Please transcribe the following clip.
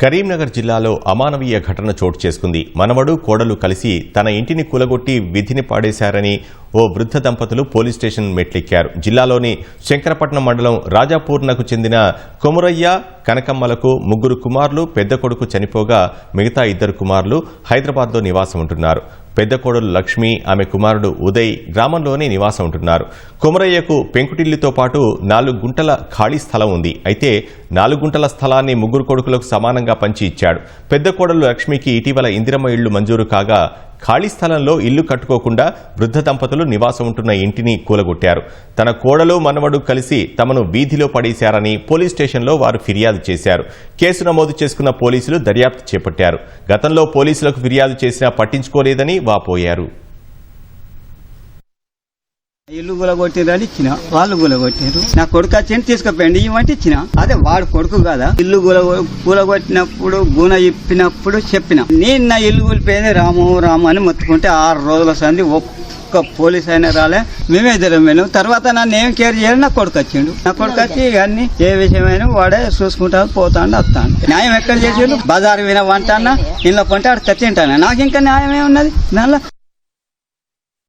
కరీంనగర్ జిల్లాలో అమానవీయ ఘటన చోటు చేసుకుంది. మనవడు కోడలు కలిసి తన ఇంటిని కూలగొట్టి విధిని పాడేశారని ఓ వృద్ధ దంపతులు పోలీస్ స్టేషన్ మెట్లెక్కారు. జిల్లాలోని శంకరపట్నం మండలం రాజాపూర్నకు చెందిన కొమురయ్య కనకమ్మలకు ముగ్గురు కుమారులు పెద్ద కొడుకు చనిపోగా మిగతా ఇద్దరు కుమారులు హైదరాబాద్లో నివాసం ఉంటున్నారు పెద్ద కోడలు లక్ష్మి ఆమె కుమారుడు ఉదయ్ గ్రామంలోనే నివాసం ఉంటున్నారు. కొమరయ్యకు పెంకుటిల్లుతో పాటు నాలుగు గుంటల ఖాళీ స్థలం ఉంది. అయితే నాలుగు గుంటల స్థలాన్ని ముగ్గురు కొడుకులకు సమానంగా పంచి ఇచ్చాడు. పెద్ద కోడలు లక్ష్మికి ఇటీవల ఇందిరమ్మ ఇళ్ళు మంజూరు కాగా ఖాళీ స్థలంలో ఇల్లు కట్టుకోకుండా వృద్ధ దంపతులు నివాసం ఉంటున్న ఇంటిని కూలగొట్టారు. తన కోడలు మనవడు కలిసి తమను వీధిలో పడేశారని పోలీస్ స్టేషన్లో వారు ఫిర్యాదు చేశారు. కేసు నమోదు చేసుకున్న పోలీసులు దర్యాప్తు చేపట్టారు. గతంలో పోలీసులకు ఫిర్యాదు చేసినా పట్టించుకోలేదని వాపోయారు. ఇల్లు గులగొట్టిరని ఇచ్చిన. వాళ్ళు గులగొట్టారు నా కొడుకు వచ్చి తీసుకుపోయండి. ఇవ్వంటే ఇచ్చిన. అదే వాడు కొడుకు కదా? ఇల్లు గుల కూలగొట్టినప్పుడు గుణ ఇప్పినప్పుడు చెప్పిన. నేను నా ఇల్లు కూలిపోయింది రాము రాము అని మొత్తుకుంటే ఆరు రోజుల సంది ఒక్క పోలీస్ అయినా రాలే. మేమే ఇద్దరం వెళ్ళాం తర్వాత నన్ను ఏం కేర్ చేయాలి? నా కొడుకు వచ్చిండు. నా కొడుకు వచ్చి అన్ని ఏ విషయమైనా వాడే చూసుకుంటాను పోతాడు వస్తాను న్యాయం ఎక్కడ చేసేళ్ళు బజారు విన వంట అన్న ఇళ్ళ పంట నాకు ఇంకా న్యాయం ఏమున్నది దానిలో